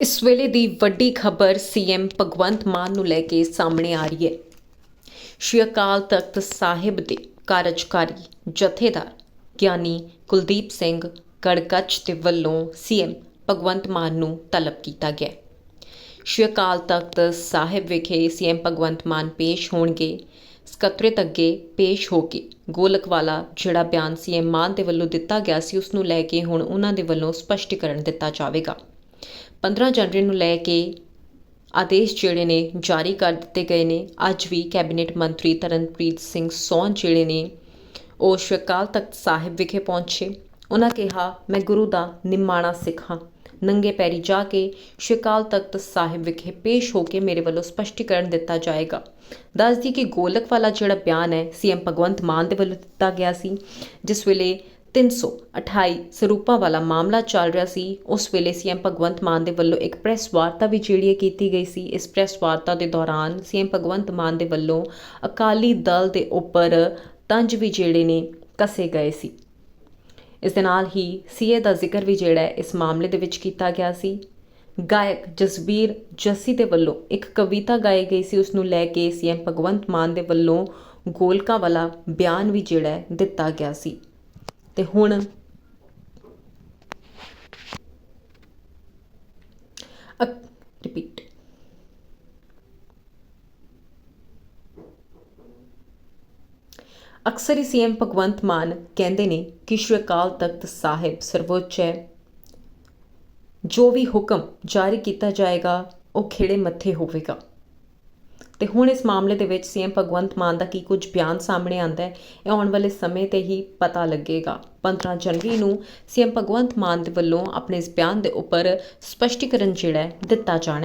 ਇਸ ਵੇਲੇ ਦੀ ਵੱਡੀ ਖਬਰ ਸੀਐਮ ਭਗਵੰਤ ਮਾਨ ਨੂੰ ਲੈ ਕੇ ਸਾਹਮਣੇ ਆ ਰਹੀ ਹੈ। ਸ਼੍ਰੀ ਅਕਾਲ ਤਖਤ ਸਾਹਿਬ ਦੇ ਕਾਰਜਕਾਰੀ ਜਥੇਦਾਰ ਗਿਆਨੀ ਕੁਲਦੀਪ ਸਿੰਘ ਕੜਕੱਚ ਦੇ ਵੱਲੋਂ ਸੀਐਮ ਭਗਵੰਤ ਮਾਨ ਨੂੰ ਤਲਬ ਕੀਤਾ ਗਿਆ। ਸ਼੍ਰੀ ਅਕਾਲ ਤਖਤ ਸਾਹਿਬ ਵਿਖੇ ਸੀਐਮ ਭਗਵੰਤ ਮਾਨ ਪੇਸ਼ ਹੋਣਗੇ। ਸਕੱਤਰੇਤ ਅੱਗੇ ਪੇਸ਼ ਹੋ ਕੇ ਗੋਲਕ ਵਾਲਾ ਜਿਹੜਾ ਬਿਆਨ ਸੀਐਮ ਮਾਨ ਦੇ ਵੱਲੋਂ ਦਿੱਤਾ ਗਿਆ ਸੀ, ਉਸ ਨੂੰ ਲੈ ਕੇ ਹੁਣ ਉਹਨਾਂ ਦੇ ਵੱਲੋਂ ਸਪਸ਼ਟੀਕਰਨ ਦਿੱਤਾ ਜਾਵੇਗਾ। 15 ਜਨਵਰੀ ਨੂੰ ਲੈ ਕੇ ਆਦੇਸ਼ ਜਿਹੜੇ ਨੇ ਜਾਰੀ ਕਰ ਦਿੱਤੇ ਗਏ ਨੇ। ਅੱਜ ਵੀ ਕੈਬਨਿਟ ਮੰਤਰੀ ਤਰਨਪ੍ਰੀਤ ਸਿੰਘ ਸੌਨ ਜਿਹੜੇ ਨੇ ਉਹ ਸ਼੍ਰੀ ਅਕਾਲ ਤਖਤ ਸਾਹਿਬ ਵਿਖੇ ਪਹੁੰਚੇ। ਉਹਨਾਂ ਕਿਹਾ, ਮੈਂ ਗੁਰੂ ਦਾ ਨਿਮਾਣਾ ਸਿੱਖ। ਹਾਂ ਨੰਗੇ ਪੈਰੀ ਜਾ ਕੇ ਸ਼੍ਰੀ ਅਕਾਲ ਤਖਤ ਸਾਹਿਬ ਵਿਖੇ ਪੇਸ਼ ਹੋ ਕੇ ਮੇਰੇ ਵੱਲੋਂ ਸਪਸ਼ਟੀਕਰਨ ਦਿੱਤਾ ਜਾਏਗਾ। ਦੱਸਦੀ ਕਿ ਗੋਲਕ ਵਾਲਾ ਜਿਹੜਾ ਬਿਆਨ ਹੈ ਸੀਐਮ ਭਗਵੰਤ ਮਾਨ ਦੇ ਵੱਲੋਂ ਦਿੱਤਾ ਗਿਆ ਸੀ। ਜਿਸ ਵੇਲੇ 328 ਸਰੂਪਾਂ ਵਾਲਾ ਮਾਮਲਾ ਚੱਲ ਰਿਹਾ ਸੀ। ਉਸ ਵੇਲੇ ਸੀਐਮ ਭਗਵੰਤ ਮਾਨ ਦੇ ਵੱਲੋਂ ਇੱਕ ਪ੍ਰੈਸ ਵਾਰਤਾ ਵੀ ਜਿਹੜੀ ਹੈ ਕੀਤੀ ਗਈ ਸੀ। ਇਸ ਪ੍ਰੈਸ ਵਾਰਤਾ ਦੇ ਦੌਰਾਨ ਸੀਐਮ ਭਗਵੰਤ ਮਾਨ ਦੇ ਵੱਲੋਂ ਅਕਾਲੀ ਦਲ ਦੇ ਉੱਪਰ ਤੰਜ ਵੀ ਜਿਹੜੇ ਨੇ ਕਸੇ ਗਏ ਸੀ। ਇਸ ਦੇ ਨਾਲ ਹੀ ਸੀਏ ਦਾ ਜ਼ਿਕਰ ਵੀ ਜਿਹੜਾ ਹੈ ਇਸ ਮਾਮਲੇ ਦੇ ਵਿੱਚ ਕੀਤਾ ਗਿਆ ਸੀ। ਗਾਇਕ ਜਸਬੀਰ ਜੱਸੀ ਦੇ ਵੱਲੋਂ ਇੱਕ ਕਵਿਤਾ ਗਾਈ ਗਈ ਸੀ। ਉਸ ਨੂੰ ਲੈ ਕੇ ਸੀਐਮ ਭਗਵੰਤ ਮਾਨ ਦੇ ਵੱਲੋਂ ਗੋਲਕਾ ਵਾਲਾ ਬਿਆਨ ਵੀ ਜਿਹੜਾ ਦਿੱਤਾ ਗਿਆ ਸੀ। ਤੇ ਹੁਣ ਰਿਪੀਟ ਅਕਸਰ ਹੀ ਸੀਐਮ ਭਗਵੰਤ ਮਾਨ ਕਹਿੰਦੇ ਨੇ ਕਿ ਸ਼੍ਰੀ ਅਕਾਲ ਤਖਤ ਸਾਹਿਬ ਸਰਵੋੱਚ ਹੈ। ਜੋ ਵੀ ਹੁਕਮ ਜਾਰੀ ਕੀਤਾ ਜਾਏਗਾ, ਉਹ ਖੇੜੇ ਮੱਥੇ ਹੋਵੇਗਾ। ਤੇ ਹੁਣ ਇਸ ਮਾਮਲੇ ਦੇ ਵਿੱਚ ਸੀਐਮ ਭਗਵੰਤ ਮਾਨ ਦਾ ਕੀ ਕੁਝ ਬਿਆਨ ਸਾਹਮਣੇ ਆਂਦਾ ਹੈ, ਇਹ ਆਉਣ ਵਾਲੇ ਸਮੇਂ ਤੇ ਹੀ ਪਤਾ ਲੱਗੇਗਾ। 15 ਜਨਵਰੀ ਨੂੰ ਸੀਐਮ ਭਗਵੰਤ ਮਾਨ ਦੇ ਵੱਲੋਂ ਆਪਣੇ ਇਸ ਬਿਆਨ ਦੇ ਉੱਪਰ ਸਪਸ਼ਟੀਕਰਨ ਜਿਹੜਾ ਦਿੱਤਾ ਜਾਣਾ